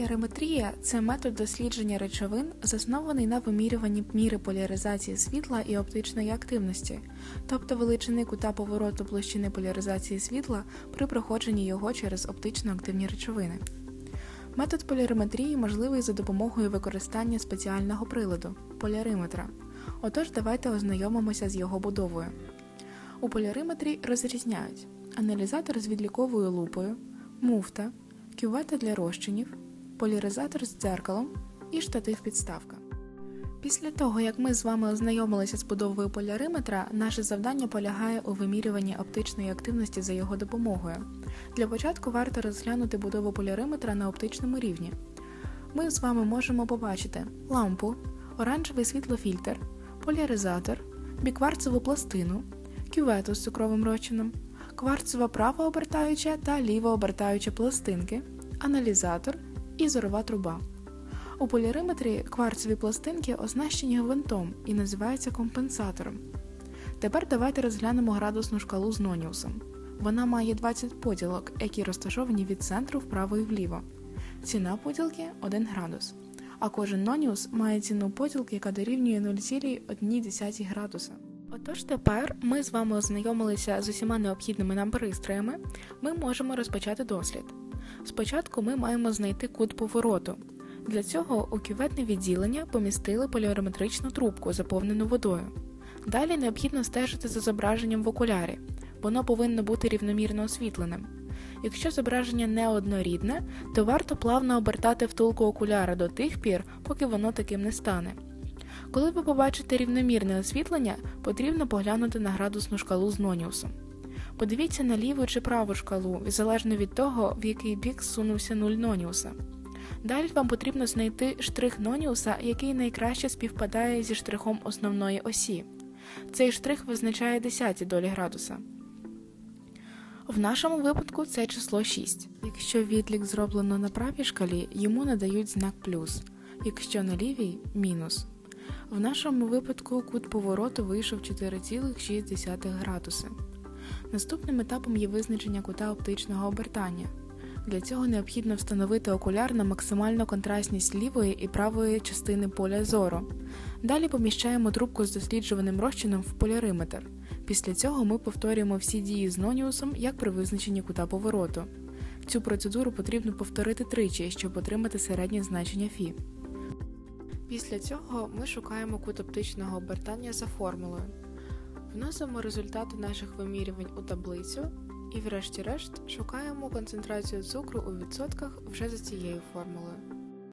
Поляриметрія це метод дослідження речовин, заснований на вимірюванні міри поляризації світла і оптичної активності, тобто величини кута повороту площини поляризації світла при проходженні його через оптично активні речовини. Метод поляриметрії можливий за допомогою використання спеціального приладу поляриметра. Отож, давайте ознайомимося з його будовою. У поляриметрі розрізняють аналізатор з відліковою лупою, муфта, кювета для розчинів, поляризатор з дзеркалом і штатив-підставка. Після того, як ми з вами ознайомилися з будовою поляриметра, наше завдання полягає у вимірюванні оптичної активності за його допомогою. Для початку варто розглянути будову поляриметра на оптичному рівні. Ми з вами можемо побачити лампу, оранжевий світлофільтр, поляризатор, бікварцеву пластину, кювету з цукровим розчином, кварцева правообертаюча та лівообертаюча пластинки, аналізатор і зорова труба. У поліриметрі кварцеві пластинки оснащені гвинтом і називаються компенсатором. Тепер давайте розглянемо градусну шкалу з Ноніусом. Вона має 20 поділок, які розташовані від центру вправо і вліво. Ціна поділки 1 градус. А кожен Ноніус має ціну поділки, яка дорівнює 0,1 градуса. Отож тепер ми з вами ознайомилися з усіма необхідними нам пристроями, ми можемо розпочати дослід. Спочатку ми маємо знайти кут повороту. Для цього у кюветне відділення помістили поліометричну трубку, заповнену водою. Далі необхідно стежити за зображенням в окулярі. Воно повинно бути рівномірно освітленим. Якщо зображення неоднорідне, то варто плавно обертати втулку окуляра до тих пір, поки воно таким не стане. Коли ви побачите рівномірне освітлення, потрібно поглянути на градусну шкалу з Ноніусом. Подивіться на ліву чи праву шкалу, залежно від того, в який бік зсунувся нуль Ноніуса. Далі вам потрібно знайти штрих Ноніуса, який найкраще співпадає зі штрихом основної осі. Цей штрих визначає 10 долі градуса. В нашому випадку це число 6. Якщо відлік зроблено на правій шкалі, йому надають знак плюс, якщо на лівій мінус. В нашому випадку кут повороту вийшов 4,6 градуси. Наступним етапом є визначення кута оптичного обертання. Для цього необхідно встановити окуляр на максимальну контрастність лівої і правої частини поля зору. Далі поміщаємо трубку з досліджуваним розчином в поляриметр. Після цього ми повторюємо всі дії з ноніусом, як при визначенні кута повороту. Цю процедуру потрібно повторити тричі, щоб отримати середнє значення Фі. Після цього ми шукаємо кут оптичного обертання за формулою. Вносимо результати наших вимірювань у таблицю і, врешті-решт, шукаємо концентрацію цукру у відсотках вже за цією формулою.